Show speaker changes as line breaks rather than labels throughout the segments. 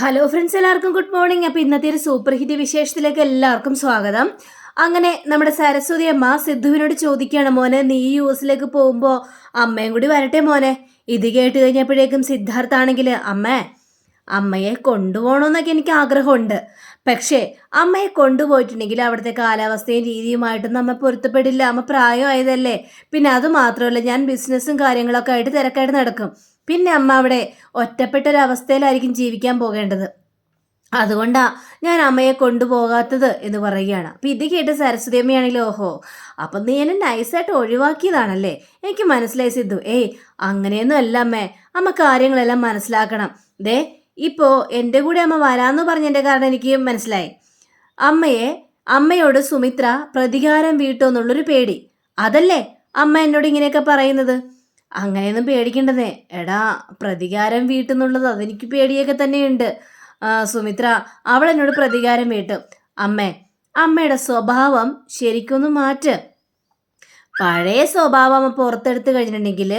Hello friends എല്ലാവർക്കും good morning അപ്പോൾ ഇന്നത്തെ ഒരു സൂപ്പർ ഹിറ്റ് വിശേഷത്തിലേക്ക് എല്ലാവർക്കും സ്വാഗതം. അങ്ങനെ നമ്മുടെ സരസ്വതി അമ്മ സിദ്ധുവിനോട് ചോദിക്കുകയാണ് മോനെ നീ യു എസിലേക്ക് പോകുമ്പോൾ അമ്മയും കൂടി വരട്ടെ മോനെ. ഇത് കേട്ട് കഴിഞ്ഞപ്പോഴേക്കും സിദ്ധാർത്ഥ ആണെങ്കിൽ അമ്മേ അമ്മയെ കൊണ്ടുപോകണമെന്നൊക്കെ എനിക്ക് ആഗ്രഹമുണ്ട്. പക്ഷേ അമ്മയെ കൊണ്ടുപോയിട്ടുണ്ടെങ്കിൽ അവിടുത്തെ കാലാവസ്ഥയും രീതിയുമായിട്ടൊന്നും അമ്മ പൊരുത്തപ്പെടില്ല. അമ്മ പ്രായമായതല്ലേ. പിന്നെ അത് മാത്രമല്ല ഞാൻ ബിസിനസ്സും കാര്യങ്ങളൊക്കെ ആയിട്ട് തിരക്കായിട്ട് നടക്കും. പിന്നെ അമ്മ അവിടെ ഒറ്റപ്പെട്ടൊരവസ്ഥയിലായിരിക്കും ജീവിക്കാൻ പോകേണ്ടത്. അതുകൊണ്ടാ ഞാൻ അമ്മയെ കൊണ്ടുപോകാത്തത് എന്ന് പറയുകയാണ്. അപ്പം ഇത് കേട്ട് സരസ്വതി അമ്മയാണെങ്കിലും ഓഹോ അപ്പം നീ എന്നെ നൈസായിട്ട് ഒഴിവാക്കിയതാണല്ലേ? എനിക്ക് മനസ്സിലായി സിദ്ധു. ഏയ് അങ്ങനെയൊന്നും അല്ല അമ്മേ. അമ്മ കാര്യങ്ങളെല്ലാം മനസ്സിലാക്കണം. ദേ ഇപ്പോൾ എന്റെ കൂടെ അമ്മ വരാമെന്ന് പറഞ്ഞതിന്റെ കാരണം എനിക്ക് മനസ്സിലായി. അമ്മയെ അമ്മയോട് സുമിത്ര പ്രതികാരം വീട്ടുമെന്നുള്ളൊരു പേടി. അതല്ലേ അമ്മ എന്നോട് ഇങ്ങനെയൊക്കെ പറയുന്നത്? അങ്ങനെയൊന്നും പേടിക്കേണ്ടതേ. എടാ പ്രതികാരം വീട്ടുന്നുള്ളത് അതെനിക്ക് പേടിയൊക്കെ തന്നെയുണ്ട്. സുമിത്ര അവൾ എന്നോട് പ്രതികാരം വീട്ടും. അമ്മേ അമ്മയുടെ സ്വഭാവം ശരിക്കൊന്ന് മാറ്റ്. പഴയ സ്വഭാവം പുറത്തെടുത്ത് കഴിഞ്ഞിട്ടുണ്ടെങ്കിൽ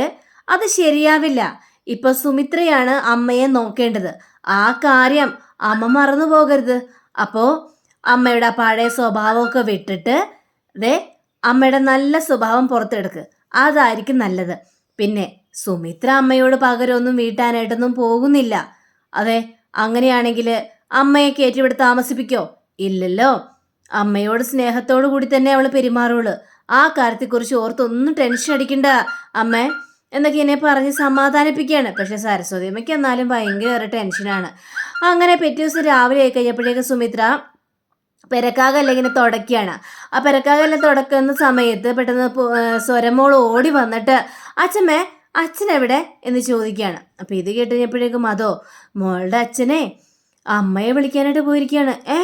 അത് ശരിയാവില്ല. ഇപ്പൊ സുമിത്രയാണ് അമ്മയെ നോക്കേണ്ടത്. ആ കാര്യം അമ്മ മറന്നു പോകരുത്. അപ്പോ അമ്മയുടെ ആ പഴയ സ്വഭാവമൊക്കെ വിട്ടിട്ട് ദേ അമ്മയുടെ നല്ല സ്വഭാവം പുറത്തെടുക്ക്. അതായിരിക്കും നല്ലത്. പിന്നെ സുമിത്ര അമ്മയോട് പകരമൊന്നും വീട്ടാനായിട്ടൊന്നും പോകുന്നില്ല. അതെ അങ്ങനെയാണെങ്കിൽ അമ്മയെ കയറ്റിവിടെ താമസിപ്പിക്കോ? ഇല്ലല്ലോ. അമ്മയോട് സ്നേഹത്തോടു കൂടി തന്നെ അവൾ പെരുമാറുള്ളൂ ആ കാര്യത്തെക്കുറിച്ച് ഓർത്തൊന്നും ടെൻഷൻ അടിക്കണ്ട അമ്മേ. എന്നൊക്കെ എന്നെ പറഞ്ഞ് സമാധാനിപ്പിക്കുകയാണ്. പക്ഷെ സരസ്വതി അമ്മയ്ക്ക് എന്നാലും ഭയങ്കര ടെൻഷനാണ്. അങ്ങനെ പിറ്റേ ദിവസം രാവിലെ ആയി കഴിഞ്ഞപ്പോഴേക്ക് സുമിത്ര പെരക്കാകല്ല ഇങ്ങനെ തുടക്കുകയാണ്. ആ പെരക്കാകല്ല തുടക്കുന്ന സമയത്ത് പെട്ടെന്ന് സ്വരമോൾ ഓടി വന്നിട്ട് അച്ഛമ്മേ അച്ഛൻ എവിടെ എന്ന് ചോദിക്കുകയാണ്. അപ്പോൾ ഇത് കേട്ട് കഴിഞ്ഞപ്പോഴേക്കും അതോ മോളുടെ അച്ഛനെ അമ്മയെ വിളിക്കാനായിട്ട് പോയിരിക്കുകയാണ്. ഏ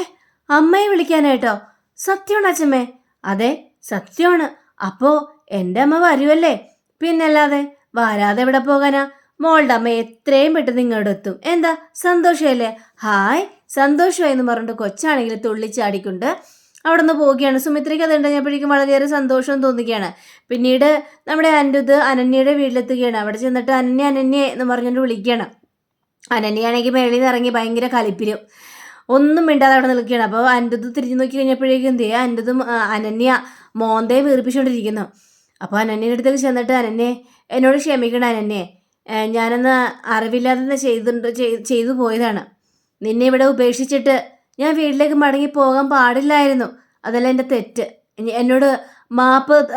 അമ്മയെ വിളിക്കാനായിട്ടോ? സത്യമാണ് അച്ഛമ്മേ. അതെ സത്യമാണ്. അപ്പോൾ എന്റെ അമ്മ വരുമല്ലേ പിന്നല്ലാതെ വരാതെ എവിടെ പോകാനാ? മോളുടെ അമ്മ എത്രയും പെട്ടെന്ന് ഇങ്ങോട്ട് എത്തും. എന്താ സന്തോഷമല്ലേ? ഹായ് സന്തോഷമായി എന്ന് പറഞ്ഞിട്ട് കൊച്ചാണെങ്കിൽ തുള്ളിച്ചാടിക്കൊണ്ട് അവിടെ നിന്ന് പോവുകയാണ്. സുമിത്രയ്ക്ക് അത് ഉണ്ടായപ്പോഴേക്കും വളരെയേറെ സന്തോഷം തോന്നുകയാണ്. പിന്നീട് നമ്മുടെ അനിരുദ്ധ് അനന്യയുടെ വീട്ടിലെത്തുകയാണ്. അവിടെ ചെന്നിട്ട് അനന്യ അനന്യ എന്ന് പറഞ്ഞുകൊണ്ട് വിളിക്കുകയാണ്. അനന്യയാണെങ്കിൽ മേളിൽ നിന്ന് ഇറങ്ങി ഭയങ്കര കലിപ്പിലും ഒന്നും മിണ്ടാതെ അവിടെ നിൽക്കുകയാണ്. അപ്പോൾ അനിരുദ്ധ് തിരിഞ്ഞു നോക്കി കഴിഞ്ഞപ്പോഴേക്കും എന്ത് അനിരുദ്ധും ആ, അനന്യ മോന്തയെ വീർപ്പിച്ചുകൊണ്ടിരിക്കുന്നു. അപ്പോൾ അനന്യയുടെ അടുത്തേക്ക് ചെന്നിട്ട് അനന്യെ എന്നോട് ക്ഷമിക്കണം അനന്യെ. ഞാനന്ന് അറിവില്ലാതെ ചെയ്തിട്ടുണ്ട് ചെയ്തു പോയതാണ്. നിന്നെ ഇവിടെ ഉപേക്ഷിച്ചിട്ട് ഞാൻ വീട്ടിലേക്ക് മടങ്ങി പോകാൻ പാടില്ലായിരുന്നു. അതല്ല എന്റെ തെറ്റ്. എനി- എന്നോട് മാപ്പ്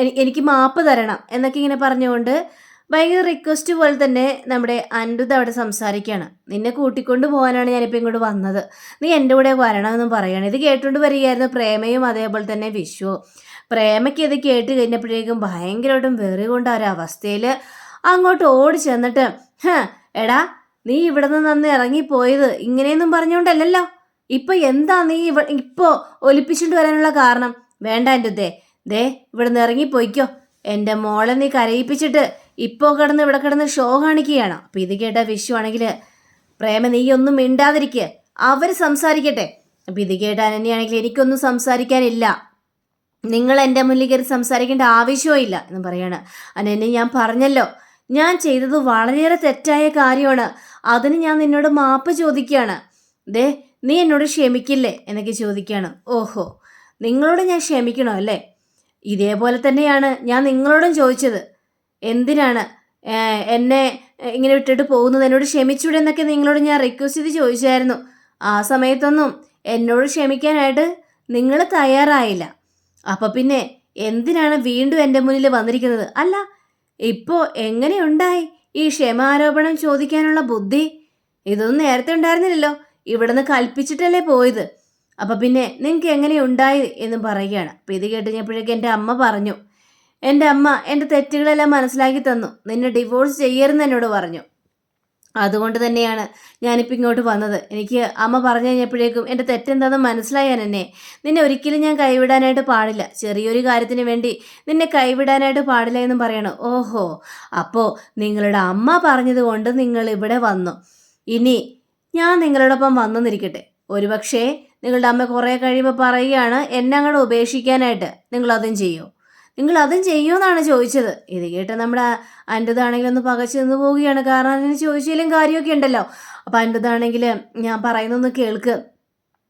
എനിക്ക് മാപ്പ് തരണം എന്നൊക്കെ ഇങ്ങനെ പറഞ്ഞുകൊണ്ട് ഭയങ്കര റിക്വസ്റ്റ് പോലെ തന്നെ നമ്മുടെ അനിരുദ്ധ അവിടെ സംസാരിക്കുകയാണ്. നിന്നെ കൂട്ടിക്കൊണ്ട് പോകാനാണ് ഞാനിപ്പോൾ ഇങ്ങോട്ട് വന്നത്. നീ എന്റെ കൂടെ വരണമെന്നും പറയുകയാണ്. ഇത് കേട്ടുകൊണ്ട് വരികയായിരുന്നു പ്രേമയും അതേപോലെ തന്നെ വിഷു പ്രേമയ്ക്ക് ഇത് കേട്ട് കഴിഞ്ഞപ്പോഴേക്കും ഭയങ്കരമായിട്ടും വെറി കൊണ്ട ഒരവസ്ഥയിൽ അങ്ങോട്ട് ഓടി ചെന്നിട്ട് എടാ നീ ഇവിടെ നിന്ന് അന്ന് ഇറങ്ങിപ്പോയത് ഇങ്ങനെയൊന്നും പറഞ്ഞുകൊണ്ടല്ലല്ലോ? ഇപ്പൊ എന്താ നീ ഇവ ഇപ്പോ ഒലിപ്പിച്ചിട്ട് വരാനുള്ള കാരണം? വേണ്ട എന്റെ ദേ. ദേ ഇവിടുന്ന് ഇറങ്ങി ഇറങ്ങിപ്പോയിക്കോ. എന്റെ മോളെ നീ കരയിപ്പിച്ചിട്ട് ഇപ്പോ കിടന്ന് ഇവിടെ കിടന്ന് ഷോ കാണിക്കുകയാണ്. അപ്പൊ ഇത് കേട്ട വിഷു ആണെങ്കിൽ പ്രേമ നീ ഒന്നും മിണ്ടാതിരിക്കുക അവർ സംസാരിക്കട്ടെ. അപ്പൊ ഇത് കേട്ട അനന്യാണെങ്കിൽ എനിക്കൊന്നും സംസാരിക്കാനില്ല. നിങ്ങൾ എന്റെ മുന്നിൽ കയറി സംസാരിക്കേണ്ട ആവശ്യവും ഇല്ല എന്ന് പറയാണ്. അനന്യ ഞാൻ പറഞ്ഞല്ലോ. ഞാൻ ചെയ്തത് വളരെയേറെ തെറ്റായ കാര്യമാണ്. അതിന് ഞാൻ നിന്നോട് മാപ്പ് ചോദിക്കുകയാണ്. ദേ നീ എന്നോട് ക്ഷമിക്കില്ലേ? എന്നൊക്കെ ചോദിക്കുകയാണ്. ഓഹോ നിങ്ങളോട് ഞാൻ ക്ഷമിക്കണോ അല്ലേ? ഇതേപോലെ തന്നെയാണ് ഞാൻ നിങ്ങളോടും ചോദിച്ചത്. എന്തിനാണ് എന്നെ ഇങ്ങനെ വിട്ടിട്ട് പോകുന്നത്? എന്നോട് ക്ഷമിച്ചൂടെ എന്നൊക്കെ നിങ്ങളോട് ഞാൻ റിക്വസ്റ്റ് ചെയ്ത് ചോദിച്ചായിരുന്നു. ആ സമയത്തൊന്നും എന്നോട് ക്ഷമിക്കാനായിട്ട് നിങ്ങൾ തയ്യാറായില്ല. അപ്പം പിന്നെ എന്തിനാണ് വീണ്ടും എന്റെ മുന്നിൽ വന്നിരിക്കുന്നത്? അല്ല ഇപ്പോൾ എങ്ങനെയുണ്ടായി ഈ ക്ഷമാരോപണം ചോദിക്കാനുള്ള ബുദ്ധി? ഇതൊന്നും നേരത്തെ ഉണ്ടായിരുന്നില്ലല്ലോ. ഇവിടുന്ന് കൽപ്പിച്ചിട്ടല്ലേ പോയത്? അപ്പം പിന്നെ നിങ്ങൾക്ക് എങ്ങനെയുണ്ടായി എന്ന് പറയുകയാണ്. അപ്പം ഇത് കേട്ടുകഴിഞ്ഞപ്പോഴേക്കും എന്റെ അമ്മ പറഞ്ഞു എന്റെ അമ്മ എന്റെ തെറ്റുകളെല്ലാം മനസ്സിലാക്കി തന്നു. നിന്നെ ഡിവോഴ്സ് ചെയ്യരുന്ന് എന്നോട് പറഞ്ഞു. അതുകൊണ്ട് തന്നെയാണ് ഞാനിപ്പോൾ ഇങ്ങോട്ട് വന്നത്. എനിക്ക് അമ്മ പറഞ്ഞു കഴിഞ്ഞപ്പോഴേക്കും എന്റെ തെറ്റെന്താണെന്ന് മനസ്സിലായാൻ എന്നെ. നിന്നെ ഒരിക്കലും ഞാൻ കൈവിടാനായിട്ട് പാടില്ല. ചെറിയൊരു കാര്യത്തിന് വേണ്ടി നിന്നെ കൈവിടാനായിട്ട് പാടില്ല എന്നും പറയണം. ഓഹോ അപ്പോൾ നിങ്ങളുടെ അമ്മ പറഞ്ഞതുകൊണ്ട് നിങ്ങൾ ഇവിടെ വന്നു. ഇനി ഞാൻ നിങ്ങളോടൊപ്പം വന്നെന്നിരിക്കട്ടെ ഒരുപക്ഷേ നിങ്ങളുടെ അമ്മ കുറേ കഴിയുമ്പോൾ പറയുകയാണ് എന്നെ അങ്ങോട്ട് ഉപേക്ഷിക്കാനായിട്ട് നിങ്ങൾ അതും ചെയ്യോ? നിങ്ങൾ അതും എന്നാണ് ചോദിച്ചത്. ഇത് കേട്ട് നമ്മുടെ അന്റെതാണെങ്കിലും ഒന്ന് പകച്ചു നിന്ന് പോവുകയാണ്. കാരണം അതിന് ചോദിച്ചാലും കാര്യമൊക്കെ ഉണ്ടല്ലോ. അപ്പം അന്റെതാണെങ്കിൽ ഞാൻ പറയുന്നൊന്ന് കേൾക്ക്.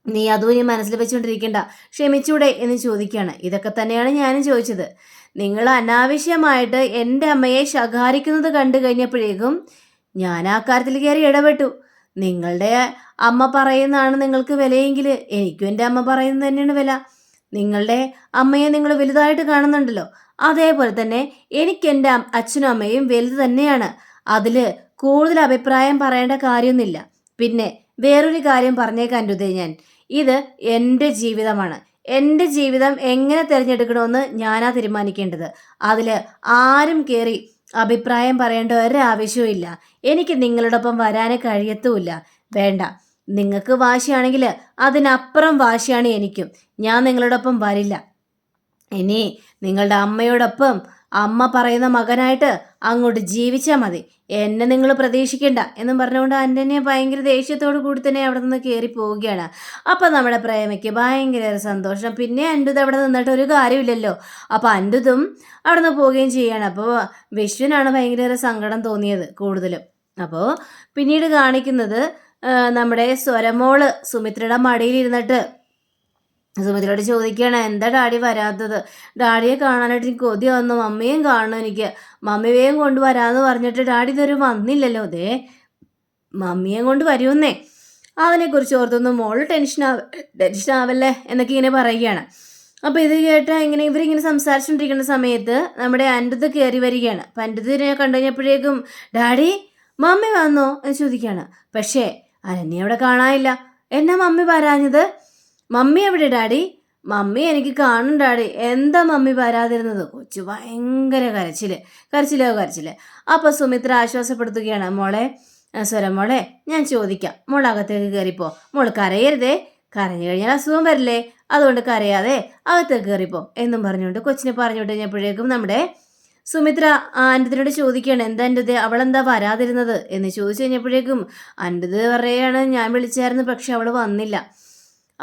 നീ അതും ഇനി മനസ്സിൽ വെച്ചുകൊണ്ടിരിക്കണ്ട ക്ഷമിച്ചൂടെ എന്ന് ചോദിക്കുകയാണ്. ഇതൊക്കെ തന്നെയാണ് ഞാനും ചോദിച്ചത്. നിങ്ങൾ അനാവശ്യമായിട്ട് എന്റെ അമ്മയെ ശകാരിക്കുന്നത് കണ്ടു കഴിഞ്ഞപ്പോഴേക്കും ഞാൻ ആ കാര്യത്തിൽ കയറി ഇടപെട്ടു. നിങ്ങളുടെ അമ്മ പറയുന്നതാണ് നിങ്ങൾക്ക് വിലയെങ്കിൽ എനിക്കും എന്റെ അമ്മ പറയുന്നത് തന്നെയാണ് വില. നിങ്ങളുടെ അമ്മയെ നിങ്ങൾ വലുതായിട്ട് കാണുന്നുണ്ടല്ലോ. അതേപോലെ തന്നെ എനിക്ക് എന്റെ അച്ഛനും അമ്മയും വലുത് തന്നെയാണ്. അതിൽ കൂടുതൽ അഭിപ്രായം പറയേണ്ട കാര്യമൊന്നുമില്ല. പിന്നെ വേറൊരു കാര്യം പറഞ്ഞേക്കാൻ രുതേ ഞാൻ. ഇത് എന്റെ ജീവിതമാണ്. എന്റെ ജീവിതം എങ്ങനെ തിരഞ്ഞെടുക്കണമെന്ന് ഞാനാ തീരുമാനിക്കേണ്ടത്. അതിൽ ആരും കയറി അഭിപ്രായം പറയേണ്ട ഒരാവശ്യവും ഇല്ല എനിക്ക് നിങ്ങളോടൊപ്പം വരാനേ കഴിയത്തുമില്ല. വേണ്ട. നിങ്ങൾക്ക് വാശിയാണെങ്കിൽ അതിനപ്പുറം വാശിയാണ് എനിക്കും. ഞാൻ നിങ്ങളോടൊപ്പം വരില്ല. ഇനി നിങ്ങളുടെ അമ്മയോടൊപ്പം അമ്മ പറയുന്ന മകനായിട്ട് അങ്ങോട്ട് ജീവിച്ചാൽ മതി. എന്നെ നിങ്ങൾ പ്രതീക്ഷിക്കേണ്ട എന്നും പറഞ്ഞുകൊണ്ട് അന്റനെ ഭയങ്കര ദേഷ്യത്തോടു കൂടി തന്നെ അവിടെ നിന്ന് കയറി പോവുകയാണ്. അപ്പം നമ്മുടെ പ്രേമയ്ക്ക് ഭയങ്കര സന്തോഷം. പിന്നെ അൻഡുത് അവിടെ നിന്നിട്ട് ഒരു കാര്യമില്ലല്ലോ. അപ്പം അൻഡുതും അവിടെ നിന്ന് പോവുകയും ചെയ്യാണ്. അപ്പോൾ വിശ്വനാണ് ഭയങ്കര സങ്കടം തോന്നിയത് കൂടുതലും. അപ്പോൾ പിന്നീട് കാണിക്കുന്നത് നമ്മുടെ സ്വരമോൾ സുമിത്രയുടെ മടിയിലിരുന്നിട്ട് സുമിത്രയോട് ചോദിക്കുകയാണ് എന്താ ഡാഡി വരാത്തത്? ഡാഡിയെ കാണാനായിട്ട് എനിക്ക് കൊതി വന്നു. മമ്മിയും കാണണം എനിക്ക്. മമ്മി വേഗം കൊണ്ടുവരാമെന്ന് പറഞ്ഞിട്ട് ഡാഡി ഇതൊരു വന്നില്ലല്ലോ. അതേ മമ്മിയെ കൊണ്ട് വരുമെന്നേ. അവനെക്കുറിച്ച് ഓർത്തൊന്നും മോൾ ടെൻഷൻ ആവല്ലേ എന്നൊക്കെ ഇങ്ങനെ പറയുകയാണ്. അപ്പോൾ ഇത് കേട്ട് ഇങ്ങനെ ഇവരിങ്ങനെ സംസാരിച്ചുകൊണ്ടിരിക്കുന്ന സമയത്ത് നമ്മുടെ അന്റത്ത് കയറി വരികയാണ്. അപ്പം അന്റത്തിനെ കണ്ടു കഴിഞ്ഞപ്പോഴേക്കും ഡാഡി മമ്മി വന്നോ? എന്ന് ചോദിക്കുകയാണ്. പക്ഷേ അനന്യ അവിടെ കാണാനില്ല. എന്നാ മമ്മി വരാഞ്ഞത്? മമ്മി എവിടെ ഡാഡി? മമ്മി എനിക്ക് കാണും ഡാഡി. എന്താ മമ്മി വരാതിരുന്നത്? കൊച്ചു ഭയങ്കര കരച്ചിൽ. കരച്ചിലോ കരച്ചിൽ. അപ്പോൾ സുമിത്ര ആശ്വാസപ്പെടുത്തുകയാണ്. മോളെ സ്വരം മോളെ ഞാൻ ചോദിക്കാം. മോൾ അകത്തേക്ക് കയറിപ്പോ മോൾ കരയരുതേ. കരഞ്ഞു കഴിഞ്ഞാൽ അസുഖം വരില്ലേ? അതുകൊണ്ട് കരയാതെ അകത്തേക്ക് കയറിപ്പോ എന്നും പറഞ്ഞുകൊണ്ട് കൊച്ചിനെ പറഞ്ഞു കഴിഞ്ഞപ്പോഴേക്കും നമ്മുടെ സുമിത്ര ആന്റത്തിനോട് ചോദിക്കുകയാണ് എന്താ എന്റെ അവളെന്താ വരാതിരുന്നത്? എന്ന് ചോദിച്ചു കഴിഞ്ഞപ്പോഴേക്കും അന്റെ പറയുകയാണ് ഞാൻ വിളിച്ചായിരുന്നു പക്ഷെ അവൾ വന്നില്ല.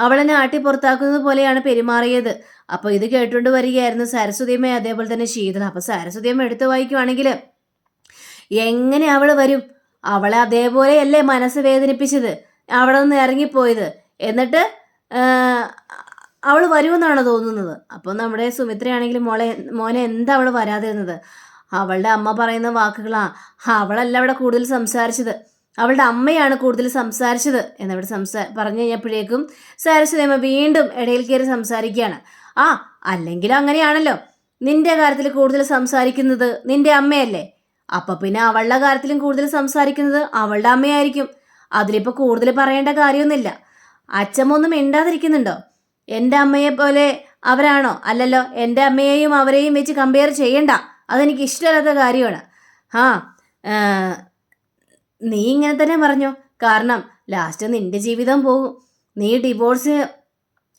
അവളെ നാട്ടി പുറത്താക്കുന്നത് പോലെയാണ് പെരുമാറിയത്. അപ്പോൾ ഇത് കേട്ടുകൊണ്ട് വരികയായിരുന്നു സരസ്വതിയമ്മ അതേപോലെ തന്നെ ശീതള. അപ്പോൾ സരസ്വതിയമ്മ എടുത്തു വായിക്കുവാണെങ്കിൽ എങ്ങനെ അവൾ വരും? അവളെ അതേപോലെയല്ലേ മനസ്സ് വേദനിപ്പിച്ചത്? അവിടെ നിന്ന് ഇറങ്ങിപ്പോയത്. എന്നിട്ട് അവൾ വരുമെന്നാണ് തോന്നുന്നത്. അപ്പോൾ നമ്മുടെ സുമിത്രയാണെങ്കിൽ മോളെ മോനെ എന്താ അവൾ വരാതിരുന്നത്? അവളുടെ അമ്മ പറയുന്ന വാക്കുകളാ. അവളല്ല അവിടെ കൂടുതൽ സംസാരിച്ചത്. അവളുടെ അമ്മയാണ് കൂടുതൽ സംസാരിച്ചത് എന്നവിടെ സംസാ പറഞ്ഞു കഴിഞ്ഞപ്പോഴേക്കും സരസ്വതിയമ്മ വീണ്ടും ഇടയിൽ കയറി സംസാരിക്കുകയാണ്. ആ അല്ലെങ്കിലും അങ്ങനെയാണല്ലോ. നിന്റെ കാര്യത്തിൽ കൂടുതൽ സംസാരിക്കുന്നത് നിന്റെ അമ്മയല്ലേ? അപ്പൊ പിന്നെ അവളുടെ കാര്യത്തിലും കൂടുതൽ സംസാരിക്കുന്നത് അവളുടെ അമ്മയായിരിക്കും. അതിലിപ്പോൾ കൂടുതൽ പറയേണ്ട കാര്യമൊന്നുമില്ല. അച്ഛമ്മൊന്നും മിണ്ടാതിരിക്കുന്നുണ്ടോ? എന്റെ അമ്മയെ പോലെ അവരാണോ? അല്ലല്ലോ എന്റെ അമ്മയെയും അവരെയും വെച്ച് കമ്പയർ ചെയ്യണ്ട. അതെനിക്ക് ഇഷ്ടമല്ലാത്ത കാര്യമാണ്. ആ നീ ഇങ്ങനെ തന്നെ പറഞ്ഞോ? കാരണം ലാസ്റ്റ് നിന്റെ ജീവിതം പോകും. നീ ഡിവോഴ്സ്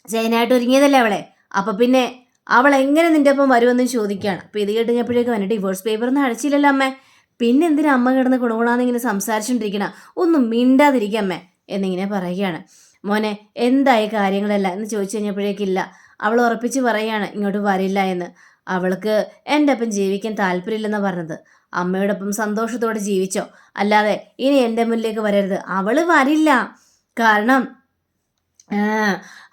ചെയ്യാനായിട്ട് ഒരുങ്ങിയതല്ലേ അവളെ? അപ്പൊ പിന്നെ അവൾ എങ്ങനെ നിന്റെ ഒപ്പം വരുമെന്ന് ചോദിക്കുകയാണ്. അപ്പൊ ഇത് കേട്ട് കഴിഞ്ഞപ്പോഴേക്കും അവന്റെ ഡിവോഴ്സ് പേപ്പർ ഒന്നും അടച്ചില്ലല്ലോ അമ്മേ. പിന്നെ എന്തിനാ അമ്മ കിടന്ന് കുണുകുണാന്ന് ഇങ്ങനെ സംസാരിച്ചുകൊണ്ടിരിക്കണം ഒന്നും മിണ്ടാതിരിക്കുക അമ്മേ എന്നിങ്ങനെ പറയുകയാണ്. മോനെ എന്തായി കാര്യങ്ങളല്ല? എന്ന് ചോദിച്ചു കഴിഞ്ഞപ്പോഴേക്കില്ല അവൾ ഉറപ്പിച്ച് പറയുകയാണ് ഇങ്ങോട്ട് വരില്ല എന്ന്. അവൾക്ക് എന്റെ ഒപ്പം ജീവിക്കാൻ താല്പര്യമില്ലെന്ന് പറഞ്ഞത്. അമ്മയോടൊപ്പം സന്തോഷത്തോടെ ജീവിച്ചോ. അല്ലാതെ ഇനി എന്റെ മുന്നിലേക്ക് വരരുത്. അവൾ വരില്ല. കാരണം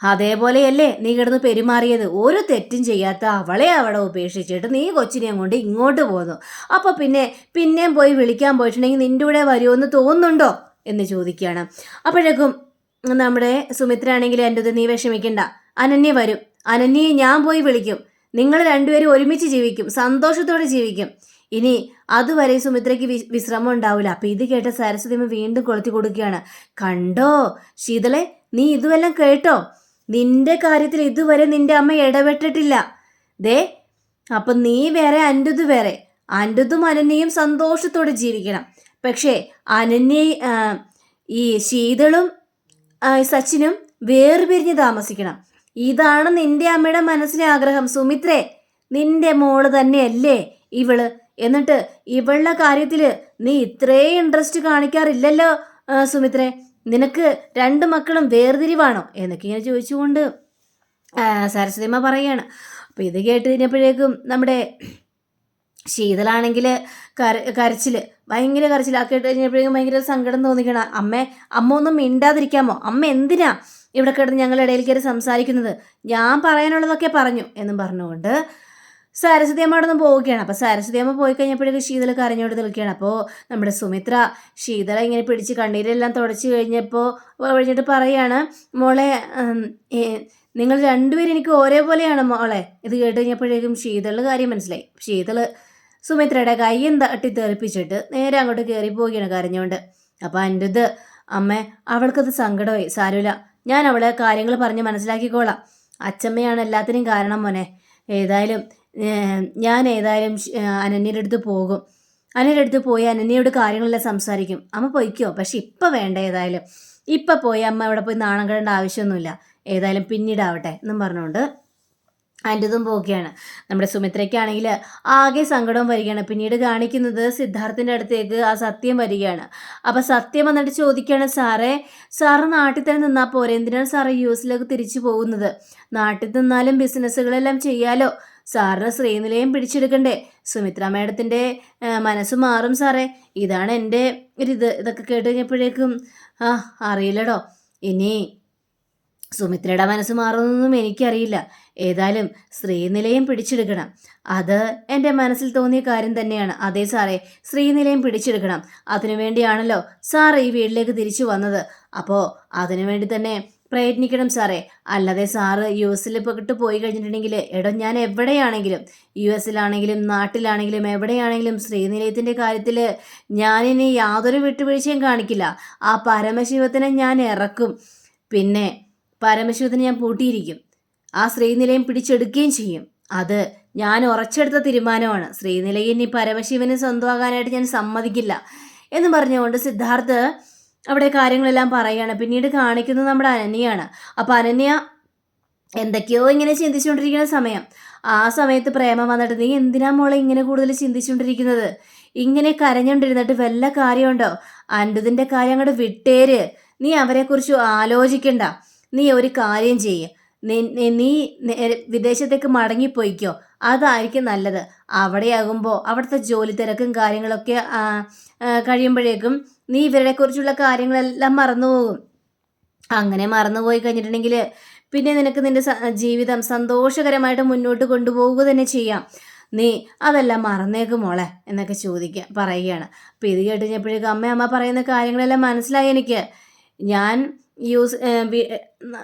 അതേപോലെയല്ലേ നീ കിടന്ന് പെരുമാറിയത്. ഒരു തെറ്റും ചെയ്യാത്ത അവളെ അവിടെ ഉപേക്ഷിച്ചിട്ട് നീ കൊച്ചിനെയും കൊണ്ട് ഇങ്ങോട്ട് പോന്നു. അപ്പൊ പിന്നെ പിന്നെയും പോയി വിളിക്കാൻ പോയിട്ടുണ്ടെങ്കിൽ നിന്റെ കൂടെ വരുമെന്ന് തോന്നുന്നുണ്ടോ? എന്ന് ചോദിക്കുകയാണ്. അപ്പോഴേക്കും നമ്മുടെ സുമിത്ര ആണെങ്കിൽ എന്റെ ഇത് നീ വിഷമിക്കണ്ട. അനന്യ വരും. അനന്യയെ ഞാൻ പോയി വിളിക്കും. നിങ്ങൾ രണ്ടുപേരും ഒരുമിച്ച് ജീവിക്കും. സന്തോഷത്തോടെ ജീവിക്കും. ഇനി അതുവരെ സുമിത്രയ്ക്ക് വി- വിശ്രമം ഉണ്ടാവില്ല അപ്പൊ ഇത് കേട്ട സരസ്വതിമ വീണ്ടും കൊളുത്തി കൊടുക്കുകയാണ്. കണ്ടോ? ശീതളെ നീ ഇതുവെല്ലാം കേട്ടോ? നിന്റെ കാര്യത്തിൽ ഇതുവരെ നിന്റെ അമ്മ ഇടപെട്ടിട്ടില്ല. ദേ അപ്പൊ നീ വേറെ അന്റത് വേറെ. അന്റതും അനന്യയും സന്തോഷത്തോടെ ജീവിക്കണം. പക്ഷേ അനന്യ ഈ ശീതളും സച്ചിനും വേർപിരിഞ്ഞ് താമസിക്കണം. ഇതാണ് നിന്റെ അമ്മയുടെ മനസ്സിലെ ആഗ്രഹം. സുമിത്രേ നിന്റെ മോൾ തന്നെയല്ലേ ഇവൾ? എന്നിട്ട് ഇവളുടെ കാര്യത്തിൽ നീ ഇത്രേ ഇൻട്രസ്റ്റ് കാണിക്കാറില്ലല്ലോ സുമിത്രേ. നിനക്ക് രണ്ട് മക്കളും വേർതിരിവാണോ? എന്നൊക്കെ ഇങ്ങനെ ചോദിച്ചുകൊണ്ട് സരസ്വതിമ്മ പറയാണ്. അപ്പോൾ ഇത് കേട്ട് കഴിഞ്ഞപ്പോഴേക്കും നമ്മുടെ ശീതളാണെങ്കിൽ കര കരച്ചിൽ ഭയങ്കര കരച്ചിൽ ആ കേട്ട് കഴിഞ്ഞപ്പോഴേക്കും ഭയങ്കര സങ്കടം തോന്നിക്കണം. അമ്മേ അമ്മ ഒന്നും മിണ്ടാതിരിക്കാമോ? അമ്മ എന്തിനാ ഇവിടെ കിടന്ന് ഞങ്ങളുടെ ഇടയിൽ കയറി സംസാരിക്കുന്നത്? ഞാൻ പറയാനുള്ളതൊക്കെ പറഞ്ഞു എന്നും പറഞ്ഞുകൊണ്ട് സരസ്വതി അമ്മ അവിടെ നിന്ന് പോവുകയാണ്. അപ്പോൾ സരസ്വതി അമ്മ പോയി കഴിഞ്ഞപ്പോഴേക്ക് ശീതൾ കരഞ്ഞോട് നിൽക്കുകയാണ്. അപ്പോൾ നമ്മുടെ സുമിത്ര ശീതള ഇങ്ങനെ പിടിച്ച് കണ്ണീരെല്ലാം തുടച്ച് കഴിഞ്ഞപ്പോൾ കഴിഞ്ഞിട്ട് പറയാണ് മോളെ നിങ്ങൾ രണ്ടുപേരും എനിക്ക് ഒരേപോലെയാണ് മോളെ. ഇത് കേട്ട് കഴിഞ്ഞപ്പോഴേക്കും ശീതളുടെ കാര്യം മനസ്സിലായി. ശീതൾ സുമിത്രയുടെ കൈയും തട്ടി തെറിപ്പിച്ചിട്ട് നേരെ അങ്ങോട്ട് കയറി പോവുകയാണ് കരഞ്ഞുകൊണ്ട്. അപ്പോൾ എന്റെ ഇത് അമ്മ അവൾക്കത് സങ്കടമായി. സാരമില്ല. ഞാൻ അവളെ കാര്യങ്ങൾ പറഞ്ഞ് മനസ്സിലാക്കിക്കോളാം. അച്ചമ്മയാണ് എല്ലാത്തിനും കാരണം മോനെ. ഏതായാലും ഞാൻ ഏതായാലും അനന്യയുടെ അടുത്ത് പോകും. അനന്യയുടെ അടുത്ത് പോയി അനന്യയോട് കാര്യങ്ങളെല്ലാം സംസാരിക്കും. അമ്മ പൊയ്ക്കോ? പക്ഷെ ഇപ്പം വേണ്ട ഏതായാലും. ഇപ്പം പോയി അമ്മ അവിടെ പോയി നാണം കിടേണ്ട ആവശ്യമൊന്നുമില്ല. ഏതായാലും പിന്നീടാവട്ടെ എന്നും പറഞ്ഞുകൊണ്ട് അതിന്റെ ഇതും പോവുകയാണ്. നമ്മുടെ സുമിത്രയ്ക്കാണെങ്കിൽ ആകെ സങ്കടവും വരികയാണ്. പിന്നീട് കാണിക്കുന്നത് സിദ്ധാർത്ഥിന്റെ അടുത്തേക്ക് ആ സത്യം വരികയാണ്. അപ്പോൾ സത്യം വന്നിട്ട് ചോദിക്കുകയാണ് സാറേ സാറ് നാട്ടിൽ തന്നെ നിന്നാൽ പോരെ? എന്തിനാണ് സാറ് യു എസിലേക്ക് തിരിച്ചു പോകുന്നത്? നാട്ടിൽ നിന്നാലും ബിസിനസ്സുകളെല്ലാം ചെയ്യാലോ? സാറിന് ശ്രീനിലയം പിടിച്ചെടുക്കണ്ടേ? സുമിത്ര മേഡത്തിന്റെ മനസ്സ് മാറും സാറേ. ഇതാണ് എന്റെ ഒരിത്. ഇതൊക്കെ കേട്ട് കഴിഞ്ഞപ്പോഴേക്കും ആ അറിയില്ലടോ. ഇനി സുമിത്രയുടെ മനസ്സ് മാറുന്നൊന്നും എനിക്കറിയില്ല. ഏതായാലും ശ്രീനിലയം പിടിച്ചെടുക്കണം. അത് എന്റെ മനസ്സിൽ തോന്നിയ കാര്യം തന്നെയാണ്. അതെ സാറേ ശ്രീനിലയം പിടിച്ചെടുക്കണം. അതിനുവേണ്ടിയാണല്ലോ സാർ ഈ വീട്ടിലേക്ക് തിരിച്ചു വന്നത്. അപ്പോൾ അതിനുവേണ്ടി തന്നെ പ്രയത്നിക്കണം സാറേ. അല്ലാതെ സാറ് യു എസിൽ പെട്ട് പോയി കഴിഞ്ഞിട്ടുണ്ടെങ്കിൽ എടോ ഞാൻ എവിടെയാണെങ്കിലും യു എസിലാണെങ്കിലും നാട്ടിലാണെങ്കിലും എവിടെയാണെങ്കിലും ശ്രീനിലയത്തിന്റെ കാര്യത്തിൽ ഞാനിനി യാതൊരു വിട്ടുവീഴ്ചയും കാണിക്കില്ല. ആ പരമശിവത്തിനെ ഞാൻ ഇറക്കും. പിന്നെ പരമശിവത്തിനെ ഞാൻ പൂട്ടിയിരിക്കും. ആ ശ്രീനിലയം പിടിച്ചെടുക്കുകയും ചെയ്യും. അത് ഞാൻ ഉറച്ചെടുത്ത തീരുമാനമാണ്. ശ്രീനിലയം ഇനി പരമശിവന് സ്വന്തമാകാനായിട്ട് ഞാൻ സമ്മതിക്കില്ല. എന്ന് പറഞ്ഞുകൊണ്ട് സിദ്ധാർത്ഥ് അവിടെ കാര്യങ്ങളെല്ലാം പറയുകയാണ്. പിന്നീട് കാണിക്കുന്നത് നമ്മുടെ അനന്യയാണ്. അപ്പോൾ അനന്യ എന്തൊക്കെയോ ഇങ്ങനെ ചിന്തിച്ചുകൊണ്ടിരിക്കുന്ന സമയം. ആ സമയത്ത് പ്രേമ വന്നിട്ട് നീ എന്തിനാ മോളെ ഇങ്ങനെ കൂടുതൽ ചിന്തിച്ചുകൊണ്ടിരിക്കുന്നത്? ഇങ്ങനെ കരഞ്ഞുകൊണ്ടിരുന്നിട്ട് വല്ല കാര്യമുണ്ടോ? അൻഡുതിന്റെ കാര്യം അങ്ങോട്ട് വിട്ടേര്. നീ അവരെക്കുറിച്ച് ആലോചിക്കണ്ട. നീ ഒരു കാര്യം ചെയ്യ്. നീ- വിദേശത്തേക്ക് മടങ്ങിപ്പോയിക്കോ? അതായിരിക്കും നല്ലത്. അവിടെയാകുമ്പോൾ അവിടുത്തെ ജോലി തിരക്കും കാര്യങ്ങളൊക്കെ കഴിയുമ്പോഴേക്കും നീ ഇവരെ കുറിച്ചുള്ള കാര്യങ്ങളെല്ലാം മറന്നുപോകും. അങ്ങനെ മറന്നുപോയി കഴിഞ്ഞിട്ടുണ്ടെങ്കിൽ പിന്നെ നിനക്ക് നിന്റെ ജീവിതം സന്തോഷകരമായിട്ട് മുന്നോട്ട് കൊണ്ടുപോവുക തന്നെ ചെയ്യാം. നീ അതെല്ലാം മറന്നേക്കും മോളെ എന്നൊക്കെ ചോദിക്കുക പറയുകയാണ്. അപ്പോൾ ഇത് കേട്ട് കഴിഞ്ഞപ്പോഴേക്കും അമ്മ അമ്മ പറയുന്ന കാര്യങ്ങളെല്ലാം മനസ്സിലായി എനിക്ക്. ഞാൻ യൂസ്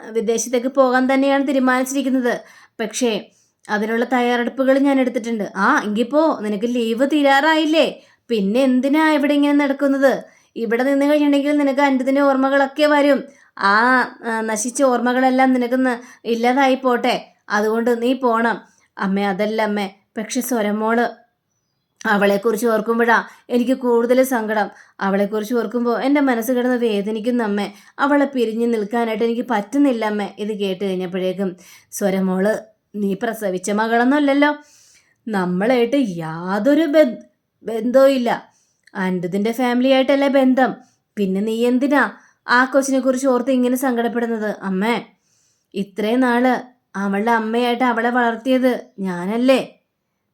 വിദേശത്തേക്ക് പോകാൻ തന്നെയാണ് തീരുമാനിച്ചിരിക്കുന്നത്. പക്ഷേ അതിനുള്ള തയ്യാറെടുപ്പുകൾ ഞാൻ എടുത്തിട്ടുണ്ട്. ആ എങ്കിപ്പോ നിനക്ക് ലീവ് തീരാറായില്ലേ? പിന്നെ എന്തിനാ ഇവിടെ ഇങ്ങനെ നടക്കുന്നത്? ഇവിടെ നിന്ന് കഴിഞ്ഞിട്ടുണ്ടെങ്കിൽ നിനക്ക് അൻപതിന്റെ ഓർമ്മകളൊക്കെ വരും. ആ, നശിച്ച ഓർമ്മകളെല്ലാം നിനക്ക് ഇല്ലാതായി പോട്ടെ. അതുകൊണ്ട് നീ പോണം. അമ്മേ അതല്ല അമ്മേ. പക്ഷെ സ്വരമോൾ അവളെക്കുറിച്ച് ഓർക്കുമ്പോഴാ എനിക്ക് കൂടുതൽ സങ്കടം. അവളെക്കുറിച്ച് ഓർക്കുമ്പോൾ എന്റെ മനസ്സ് കിടന്ന് വേദനിക്കുന്ന അമ്മേ. അവളെ പിരിഞ്ഞു നിൽക്കാനായിട്ട് എനിക്ക് പറ്റുന്നില്ല അമ്മ ഇത് കേട്ട് കഴിഞ്ഞപ്പോഴേക്കും. സ്വരമോൾ നീ പ്രസവിച്ച മകളൊന്നുമല്ലല്ലോ. നമ്മളായിട്ട് യാതൊരു ബന്ധ ബന്ധവും ഇല്ല അൻപതിന്റെ ഫാമിലി ആയിട്ടല്ലേ ബന്ധം. പിന്നെ നീ എന്തിനാ ആ കൊച്ചിനെ കുറിച്ച് ഓർത്ത് ഇങ്ങനെ സങ്കടപ്പെടുന്നത് അമ്മേ? ഇത്രയും നാൾ അവളുടെ അമ്മയായിട്ട് അവളെ വളർത്തിയത് ഞാനല്ലേ.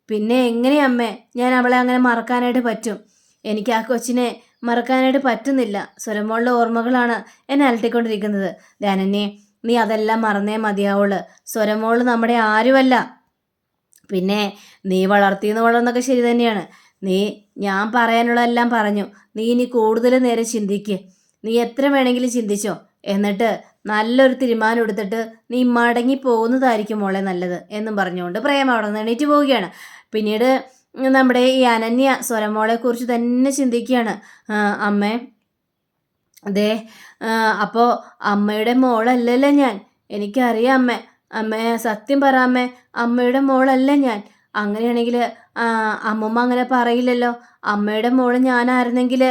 പിന്നെ എങ്ങനെ അമ്മേ? ഞാൻ അവളെ അങ്ങനെ മറക്കാനായിട്ട് പറ്റും. എനിക്ക് ആ കൊച്ചിനെ മറക്കാനായിട്ട് പറ്റുന്നില്ല. സ്വരമോളുടെ ഓർമ്മകളാണ് എന്നെ അലട്ടിക്കൊണ്ടിരിക്കുന്നത്. ധ്യാനനെ നീ അതെല്ലാം മറന്നേ മതിയാവുള്ളു. സ്വരമോൾ നമ്മുടെ ആരുമല്ല. പിന്നെ നീ വളർത്തിയെന്ന് വളർന്നൊക്കെ ശരി തന്നെയാണ്. നീ ഞാൻ പറയാനുള്ളതെല്ലാം പറഞ്ഞു. നീ ഇനി കൂടുതൽ നേരം ചിന്തിക്ക്. നീ എത്ര വേണമെങ്കിലും ചിന്തിച്ചോ. എന്നിട്ട് നല്ലൊരു തീരുമാനം എടുത്തിട്ട് നീ മടങ്ങി പോകുന്നതായിരിക്കും മോളെ നല്ലത് എന്നും പറഞ്ഞുകൊണ്ട് പ്രേമ അവിടെ നിന്ന് എണീറ്റ് പോവുകയാണ്. പിന്നീട് നമ്മുടെ ഈ അനന്യ സ്വരമോളെ കുറിച്ച് തന്നെ ചിന്തിക്കുകയാണ്. അമ്മ. അതെ അപ്പോൾ അമ്മയുടെ മോളല്ലല്ലോ ഞാൻ. എനിക്കറിയാം അമ്മേ. അമ്മ സത്യം പറ അമ്മേ. അമ്മയുടെ മോളല്ല ഞാൻ. അങ്ങനെയാണെങ്കിൽ അമ്മമ്മ അങ്ങനെ പറയില്ലല്ലോ. അമ്മയുടെ മോൾ ഞാനായിരുന്നെങ്കിൽ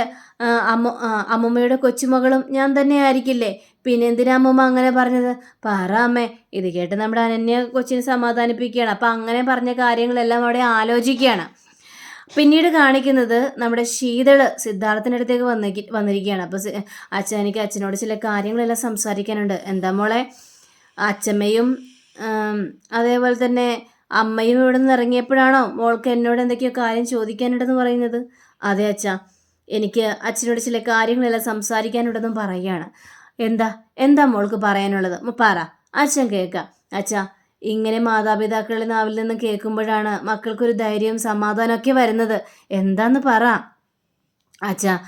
അമ്മ അമ്മമ്മയുടെ കൊച്ചുമകളും ഞാൻ തന്നെ ആയിരിക്കില്ലേ പിന്നെ എന്തിനാ അമ്മമ്മ അങ്ങനെ പറഞ്ഞത്? പറ അമ്മേ ഇത് കേട്ട് നമ്മുടെ അനന്യ കൊച്ചിനെ സമാധാനിപ്പിക്കുകയാണ്. അപ്പം അങ്ങനെ പറഞ്ഞ കാര്യങ്ങളെല്ലാം അവിടെ ആലോചിക്കുകയാണ്. പിന്നീട് കാണിക്കുന്നത് നമ്മുടെ ശീതൾ സിദ്ധാർത്ഥിന്റെ അടുത്തേക്ക് വന്നേക്ക് വന്നിരിക്കുകയാണ്. അപ്പോൾ അച്ഛൻ എനിക്ക് അച്ഛനോട് ചില കാര്യങ്ങളെല്ലാം സംസാരിക്കാനുണ്ട്. എന്താ മോളെ? അച്ഛമ്മയും അതേപോലെ തന്നെ അമ്മയും ഇവിടെ നിന്ന് ഇറങ്ങിയപ്പോഴാണോ മോൾക്ക് എന്നോട് എന്തൊക്കെയോ കാര്യം ചോദിക്കാനുണ്ടെന്ന് പറയുന്നത്? അതെ അച്ഛ. എനിക്ക് അച്ഛനോട് ചില കാര്യങ്ങളെല്ലാം സംസാരിക്കാനുണ്ടെന്നും പറയുകയാണ്. എന്താ? എന്താ മോൾക്ക് പറയാനുള്ളത്? പറ. അച്ഛൻ കേൾക്കാം. അച്ഛാ ഇങ്ങനെ മാതാപിതാക്കളുടെ നാവിൽ നിന്ന് കേൾക്കുമ്പോഴാണ് മക്കൾക്കൊരു ധൈര്യവും സമാധാനമൊക്കെ വരുന്നത്. എന്താന്ന് പറ. അച്ഛാ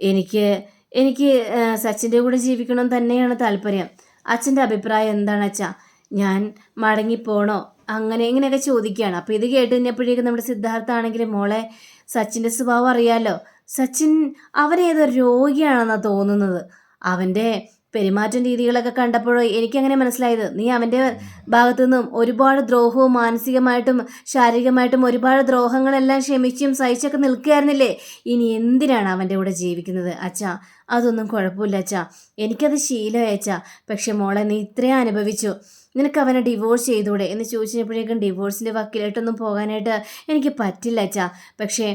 എനിക്ക് എനിക്ക് സച്ചിന്റെ കൂടെ ജീവിക്കണം തന്നെയാണ് താല്പര്യം. അച്ഛന്റെ അഭിപ്രായം എന്താണ് അച്ഛാ? ഞാൻ മടങ്ങിപ്പോണോ? അങ്ങനെ ഇങ്ങനെയൊക്കെ ചോദിക്കുകയാണ് അപ്പോൾ ഇത് കേട്ട് കഴിഞ്ഞപ്പോഴേക്കും നമ്മുടെ സിദ്ധാർത്ഥ ആണെങ്കിലും മോളെ സച്ചിന്റെ സ്വഭാവം അറിയാലോ. സച്ചിൻ അവനേതൊരു രോഗിയാണെന്നാണ് തോന്നുന്നത്. അവന്റെ പെരുമാറ്റ രീതികളൊക്കെ കണ്ടപ്പോഴോ എനിക്കങ്ങനെ മനസ്സിലായത്. നീ അവന്റെ ഭാഗത്തു നിന്നും ഒരുപാട് ദ്രോഹവും മാനസികമായിട്ടും ശാരീരികമായിട്ടും ഒരുപാട് ദ്രോഹങ്ങളെല്ലാം ക്ഷമിച്ചും സഹിച്ചൊക്കെ നിൽക്കുകയായിരുന്നില്ലേ? ഇനി എന്തിനാണ് അവന്റെ കൂടെ ജീവിക്കുന്നത് അച്ഛാ? അതൊന്നും കുഴപ്പമില്ല അച്ഛാ. എനിക്കത് ശീലമായി അച്ഛാ. പക്ഷെ മോളെ നീ ഇത്രയും അനുഭവിച്ചു. നിനക്ക് അവനെ ഡിവോഴ്സ് ചെയ്തൂടെ? എന്ന് ചോദിച്ചപ്പോഴേക്കും ഡിവോഴ്സിന്റെ വക്കീലായിട്ടൊന്നും പോകാനായിട്ട് എനിക്ക് പറ്റില്ല അച്ഛാ. പക്ഷേ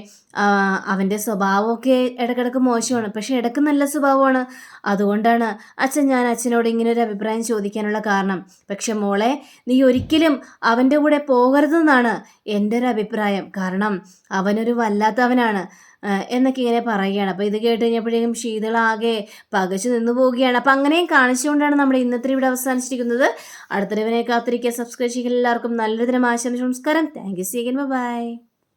അവന്റെ സ്വഭാവമൊക്കെ ഇടക്കിടക്ക് മോശമാണ്. പക്ഷേ ഇടയ്ക്ക് നല്ല സ്വഭാവമാണ്. അതുകൊണ്ടാണ് അച്ഛൻ ഞാൻ അച്ഛനോട് ഇങ്ങനെ ഒരു അഭിപ്രായം ചോദിക്കാനുള്ള കാരണം. പക്ഷെ മോളെ നീ ഒരിക്കലും അവന്റെ കൂടെ പോകരുതെന്നാണ് എന്റെ ഒരു അഭിപ്രായം. കാരണം അവനൊരു വല്ലാത്തവനാണ്. എന്നൊക്കെ ഇങ്ങനെ പറയുകയാണ്. അപ്പോൾ ഇത് കേട്ട് കഴിഞ്ഞപ്പോഴേക്കും ശീതളാകെ പകച്ചു നിന്നു പോവുകയാണ്. അപ്പോൾ അങ്ങനെയും കാണിച്ചുകൊണ്ടാണ് നമ്മുടെ ഇന്നത്തെ ഇവിടെ അവസാനിച്ചിരിക്കുന്നത്. അടുത്തൊരുവനെ കാത്തിരിക്കുക. സബ്സ്ക്രൈബ് ചെയ്യുക എല്ലാവർക്കും നല്ലൊരു ദിനം ആശംസ നമസ്കാരം. Thank you സീകൻ by